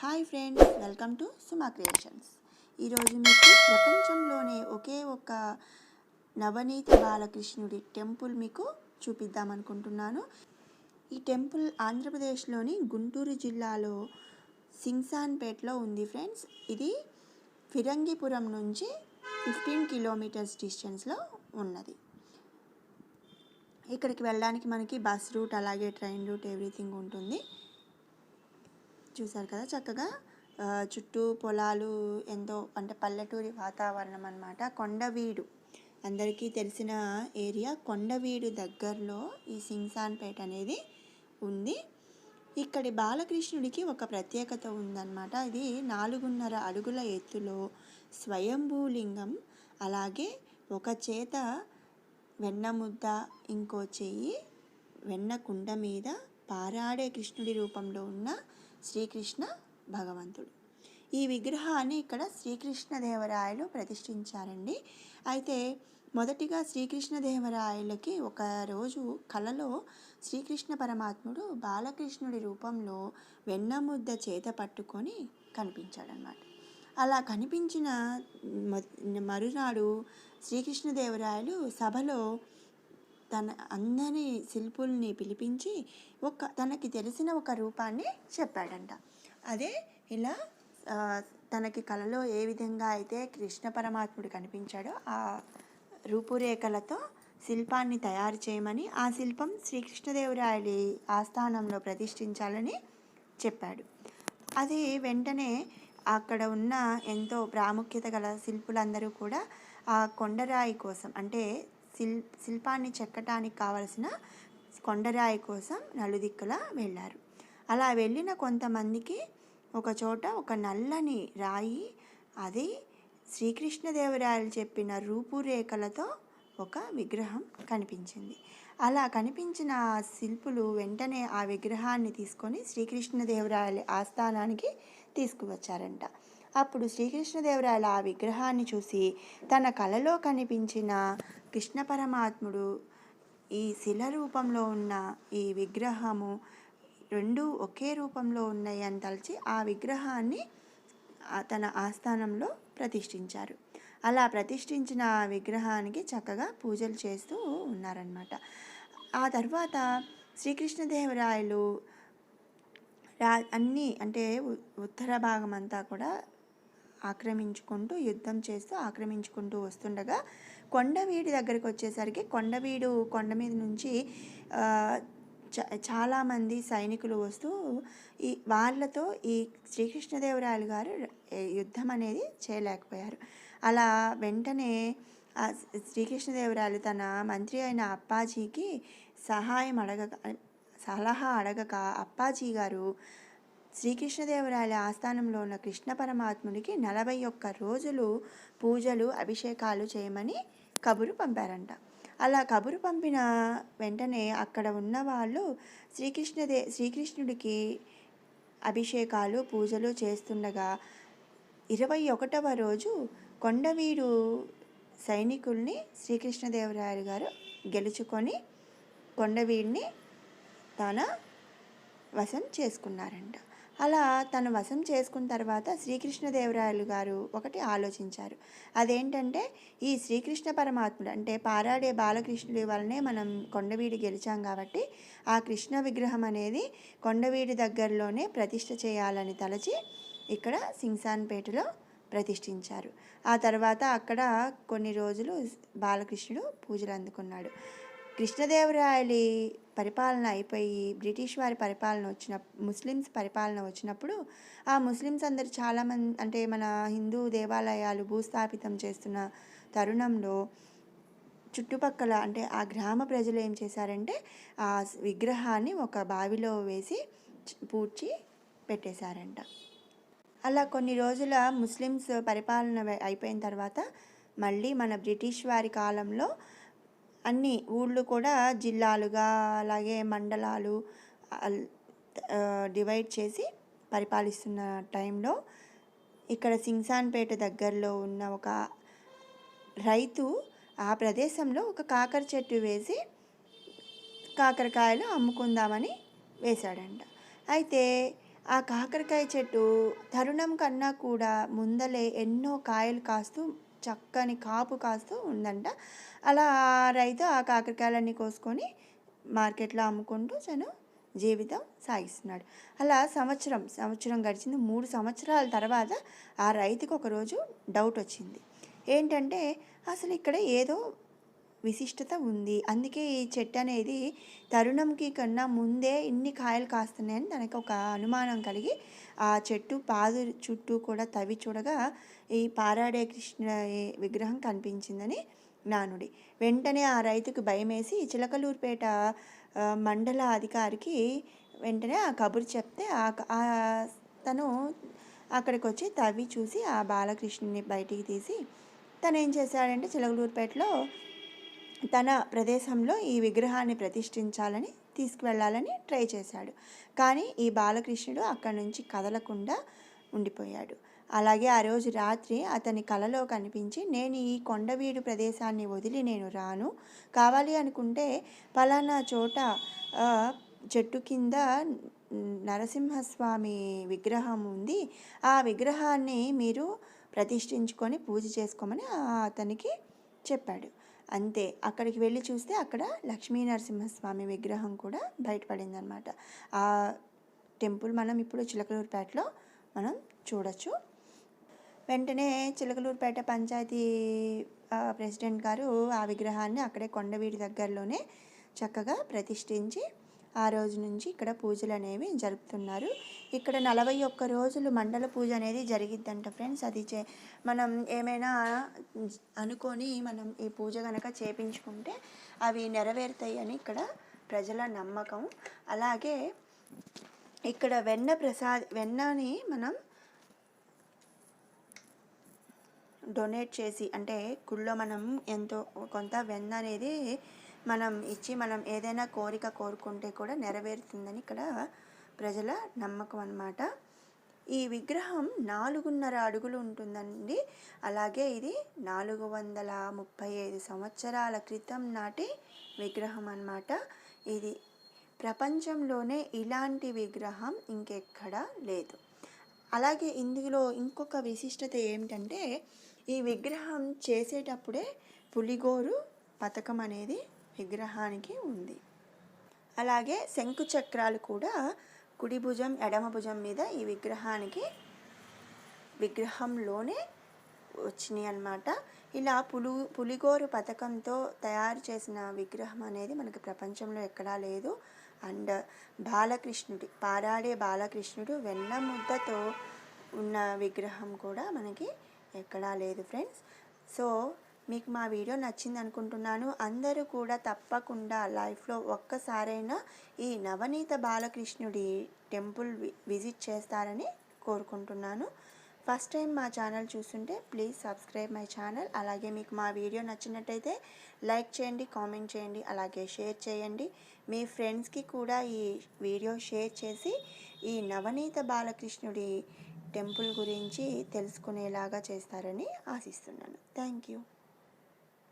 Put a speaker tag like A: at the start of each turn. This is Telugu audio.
A: Hi friends welcome to Suma creations. ఈరోజు మీకు ప్రపంచంలోనే ఒకే ఒక నవనీత బాలకృష్ణుడి టెంపుల్ మీకు చూపిద్దాం అనుకుంటున్నాను. ఈ టెంపుల్ ఆంధ్రప్రదేశ్లోని గుంటూరు జిల్లాలో సింగ్సాన్పేట్లో ఉంది ఫ్రెండ్స్. ఇది ఫిరంగిపురం నుంచి ఫిఫ్టీన్ కిలోమీటర్స్ డిస్టెన్స్లో ఉన్నది. ఇక్కడికి వెళ్ళడానికి మనకి బస్ రూట్ అలాగే ట్రైన్ రూట్ ఎవ్రీథింగ్ ఉంటుంది. చూసారు కదా చక్కగా? చుట్టూ పొలాలు ఎంతో అంటే పల్లెటూరి వాతావరణం అనమాట కొండవీడు అందరికీ తెలిసిన ఏరియా కొండవీడు దగ్గరలో ఈ సింగ్సాన్పేట అనేది ఉంది. ఇక్కడి బాలకృష్ణుడికి ఒక ప్రత్యేకత ఉందన్నమాట. ఇది నాలుగున్నర అడుగుల ఎత్తులో స్వయంభూలింగం అలాగే ఒక చేత వెన్న ముద్ద ఇంకో చెయ్యి వెన్న కుండ మీద పారాడే కృష్ణుడి రూపంలో ఉన్న శ్రీకృష్ణ భగవంతుడు. ఈ విగ్రహాన్ని ఇక్కడ శ్రీకృష్ణదేవరాయలు ప్రతిష్ఠించారండి. అయితే మొదటిగా శ్రీకృష్ణదేవరాయలకి ఒక రోజు కలలో శ్రీకృష్ణ పరమాత్ముడు బాలకృష్ణుడి రూపంలో వెన్న ముద్ద చేత పట్టుకొని కనిపించాడనమాట అలా కనిపించిన మరునాడు శ్రీకృష్ణదేవరాయలు సభలో తన అందరి శిల్పుల్ని పిలిపించి ఒక తనకి తెలిసిన ఒక రూపాన్ని చెప్పాడంట. అదే ఇలా తనకి కలలో ఏ విధంగా అయితే కృష్ణ పరమాత్ముడు కనిపించాడో ఆ రూపురేఖలతో శిల్పాన్ని తయారు చేయమని ఆ శిల్పం శ్రీకృష్ణదేవరాయలి ఆస్థానంలో ప్రతిష్ఠించాలని చెప్పాడు. అది వెంటనే అక్కడ ఉన్న ఎంతో ప్రాముఖ్యత గల శిల్పులందరూ కూడా ఆ కొండరాయి కోసం అంటే శిల్ శిల్పాన్ని చెక్కటానికి కావలసిన కొండరాయి కోసం నలుదిక్కులా వెళ్ళారు. అలా వెళ్ళిన కొంతమందికి ఒక చోట ఒక నల్లని రాయి అది శ్రీకృష్ణదేవరాయలు చెప్పిన రూపురేఖలతో ఒక విగ్రహం కనిపించింది. అలా కనిపించిన శిల్పులు వెంటనే ఆ విగ్రహాన్ని తీసుకొని శ్రీకృష్ణదేవరాయల ఆస్థానానికి తీసుకువచ్చారంట. అప్పుడు శ్రీకృష్ణదేవరాయల ఆ విగ్రహాన్ని చూసి తన కలలో కనిపించిన కృష్ణ పరమాత్ముడు ఈ శిల రూపంలో ఉన్న ఈ విగ్రహము రెండు ఒకే రూపంలో ఉన్నాయి అని తలచి ఆ విగ్రహాన్ని తన ఆస్థానంలో ప్రతిష్ఠించారు. అలా ప్రతిష్ఠించిన ఆ విగ్రహానికి చక్కగా పూజలు చేస్తూ ఉన్నారనమాట ఆ తర్వాత శ్రీకృష్ణదేవరాయలు రా అన్నీ అంటే ఉ- ఉత్తర భాగం అంతా కూడా ఆక్రమించుకుంటూ యుద్ధం చేస్తూ ఆక్రమించుకుంటూ వస్తుండగా కొండవీడి దగ్గరికి వచ్చేసరికి కొండవీడు కొండ మీద నుంచి చ- చాలామంది సైనికులు వస్తూ ఈ వాళ్ళతో ఈ శ్రీకృష్ణదేవరాయలు గారు యుద్ధం అనేది చేయలేకపోయారు. అలా వెంటనే శ్రీకృష్ణదేవరాయలు తన మంత్రి అయిన అప్పాజీకి సహాయం అడగక సలహా అడగక అప్పాజీ గారు శ్రీకృష్ణదేవరాయల ఆస్థానంలో ఉన్న కృష్ణ పరమాత్ముడికి నలభై ఒక్క రోజులు పూజలు అభిషేకాలు చేయమని కబురు పంపారంట. అలా కబురు పంపిన వెంటనే అక్కడ ఉన్న వాళ్ళు శ్రీకృష్ణదే శ్రీకృష్ణుడికి అభిషేకాలు పూజలు చేస్తుండగా ఇరవై ఒకటవ రోజు కొండవీడు సైనికుల్ని శ్రీకృష్ణదేవరాయలు గారు గెలుచుకొని కొండవీడిని తన వశం చేసుకున్నారంట. అలా తను వశం చేసుకున్న తర్వాత శ్రీకృష్ణదేవరాయలు గారు ఒకటి ఆలోచించారు. అదేంటంటే ఈ శ్రీకృష్ణ పరమాత్ముడు అంటే పారాడే బాలకృష్ణుడి వలనే మనం కొండవీడి గెలిచాం కాబట్టి ఆ కృష్ణ విగ్రహం అనేది కొండవీడి దగ్గరలోనే ప్రతిష్ఠ చేయాలని తలచి ఇక్కడ సింగ్సాన్పేటలో ప్రతిష్ఠించారు. ఆ తర్వాత అక్కడ కొన్ని రోజులు బాలకృష్ణుడు పూజలు అందుకున్నాడు. కృష్ణదేవరాయలి పరిపాలన అయిపోయి బ్రిటిష్ వారి పరిపాలన వచ్చిన ముస్లిమ్స్ పరిపాలన వచ్చినప్పుడు ఆ ముస్లిమ్స్ అందరు చాలామంది అంటే మన హిందూ దేవాలయాలు భూస్థాపితం చేస్తున్న తరుణంలో చుట్టుపక్కల అంటే ఆ గ్రామ ప్రజలు ఏం చేశారంటే ఆ విగ్రహాన్ని ఒక బావిలో వేసి పూడ్చి పెట్టేశారంట. అలా కొన్ని రోజుల ముస్లిమ్స్ పరిపాలన అయిపోయిన తర్వాత మళ్ళీ మన బ్రిటిష్ వారి కాలంలో అన్ని ఊళ్ళు కూడా జిల్లాలుగా అలాగే మండలాలు డివైడ్ చేసి పరిపాలిస్తున్న టైంలో ఇక్కడ సింగ్సాన్పేట దగ్గరలో ఉన్న ఒక రైతు ఆ ప్రదేశంలో ఒక కాకర చెట్టు వేసి కాకరకాయలు అమ్ముకుందామని వేశాడంట. అయితే ఆ కాకరకాయ చెట్టు తరుణం కన్నా కూడా ముందలే ఎన్నో కాయలు కాస్తూ చక్కని కాపు కాస్తూ ఉందంట. అలా ఆ రైతు ఆ కాకరకాయలన్నీ కోసుకొని మార్కెట్లో అమ్ముకుంటూ తను జీవితం సాగిస్తున్నాడు. అలా సంవత్సరం సంవత్సరం గడిచింది. మూడు సంవత్సరాల తర్వాత ఆ రైతుకు ఒకరోజు డౌట్ వచ్చింది. ఏంటంటే అసలు ఇక్కడ ఏదో విశిష్టత ఉంది. అందుకే ఈ చెట్టు అనేది తరుణంకి కన్నా ముందే ఇన్ని కాయలు కాస్తున్నాయని తనకు ఒక అనుమానం కలిగి ఆ చెట్టు పాదు చుట్టూ కూడా తవ్వి చూడగా ఈ పారాడే కృష్ణ విగ్రహం కనిపించిందని నానుడి వెంటనే ఆ రైతుకు భయమేసి చిలకలూరుపేట మండల అధికారికి వెంటనే ఆ కబురు చెప్తే ఆ ఆ తను అక్కడికి వచ్చి తవ్వి చూసి ఆ బాలకృష్ణుని బయటికి తీసి తను ఏం చేశాడంటే చిలకలూరుపేటలో తన ప్రదేశంలో ఈ విగ్రహాన్ని ప్రతిష్ఠించాలని తీసుకువెళ్ళాలని ట్రై చేశాడు. కానీ ఈ బాలకృష్ణుడు అక్కడి నుంచి కదలకుండా ఉండిపోయాడు. అలాగే ఆ రోజు రాత్రి అతని కలలో కనిపించి నేను ఈ కొండవీడు ప్రదేశాన్ని వదిలి నేను రాను. కావాలి అనుకుంటే పలానా చోట చెట్టు కింద నరసింహస్వామి విగ్రహం ఉంది. ఆ విగ్రహాన్ని మీరు ప్రతిష్ఠించుకొని పూజ చేసుకోమని అతనికి చెప్పాడు. అంతే. అక్కడికి వెళ్ళి చూస్తే అక్కడ లక్ష్మీ నరసింహస్వామి విగ్రహం కూడా బయటపడిందనమాట. ఆ టెంపుల్ మనం ఇప్పుడు చిలకలూరుపేటలో మనం చూడొచ్చు. వెంటనే చిలకలూరుపేట పంచాయతీ ప్రెసిడెంట్ గారు ఆ విగ్రహాన్ని అక్కడే కొండవీడి దగ్గరలోనే చక్కగా ప్రతిష్ఠించి ఆ రోజు నుంచి ఇక్కడ పూజలు అనేవి జరుపుతున్నారు. ఇక్కడ నలభై ఒక్క రోజులు మండల పూజ అనేది జరిగిద్దంట ఫ్రెండ్స్. అది చే మనం ఏమైనా అనుకొని మనం ఈ పూజ కనుక చేపించుకుంటే అవి నెరవేరుతాయి అని ఇక్కడ ప్రజల నమ్మకం. అలాగే ఇక్కడ వెన్న ప్రసాద్ వెన్నని మనం డొనేట్ చేసి అంటే గుళ్ళో మనం ఎంతో కొంత వెన్న అనేది మనం ఇచ్చి మనం ఏదైనా కోరిక కోరుకుంటే కూడా నెరవేరుతుందని ఇక్కడ ప్రజల నమ్మకం అన్నమాట. ఈ విగ్రహం నాలుగున్నర అడుగులు ఉంటుందండి. అలాగే ఇది నాలుగు వందల ముప్పై ఐదు సంవత్సరాల క్రితం నాటి విగ్రహం అన్నమాట. ఇది ప్రపంచంలోనే ఇలాంటి విగ్రహం ఇంకెక్కడా లేదు. అలాగే ఇందులో ఇంకొక విశిష్టత ఏమిటంటే ఈ విగ్రహం చేసేటప్పుడే పులిగోరు పథకం అనేది విగ్రహానికి ఉంది. అలాగే శంకు చక్రాలు కూడా కుడి భుజం ఎడమ భుజం మీద ఈ విగ్రహానికి విగ్రహంలోనే వచ్చినాయి అన్నమాట. ఇలా పులు పులిగోరు పథకంతో తయారు చేసిన విగ్రహం అనేది మనకి ప్రపంచంలో ఎక్కడా లేదు. అండ్ బాలకృష్ణుడి పారాడే బాలకృష్ణుడు వెన్న ముద్దతో ఉన్న విగ్రహం కూడా మనకి ఎక్కడా లేదు ఫ్రెండ్స్. సో మీకు మా వీడియో నచ్చింది అనుకుంటున్నాను అందరూ కూడా తప్పకుండా లైఫ్లో ఒక్కసారైనా ఈ నవనీత బాలకృష్ణుడి టెంపుల్ వి- విజిట్ చేస్తారని కోరుకుంటున్నాను. ఫస్ట్ టైం మా ఛానల్ చూస్తుంటే ప్లీజ్ సబ్స్క్రైబ్ మై ఛానల్. అలాగే మీకు మా వీడియో నచ్చినట్టయితే లైక్ చేయండి కామెంట్ చేయండి అలాగే షేర్ చేయండి. మీ ఫ్రెండ్స్కి కూడా ఈ వీడియో షేర్ చేసి ఈ నవనీత బాలకృష్ణుడి టెంపుల్ గురించి తెలుసుకునేలాగా చేస్తారని ఆశిస్తున్నాను. Thank you.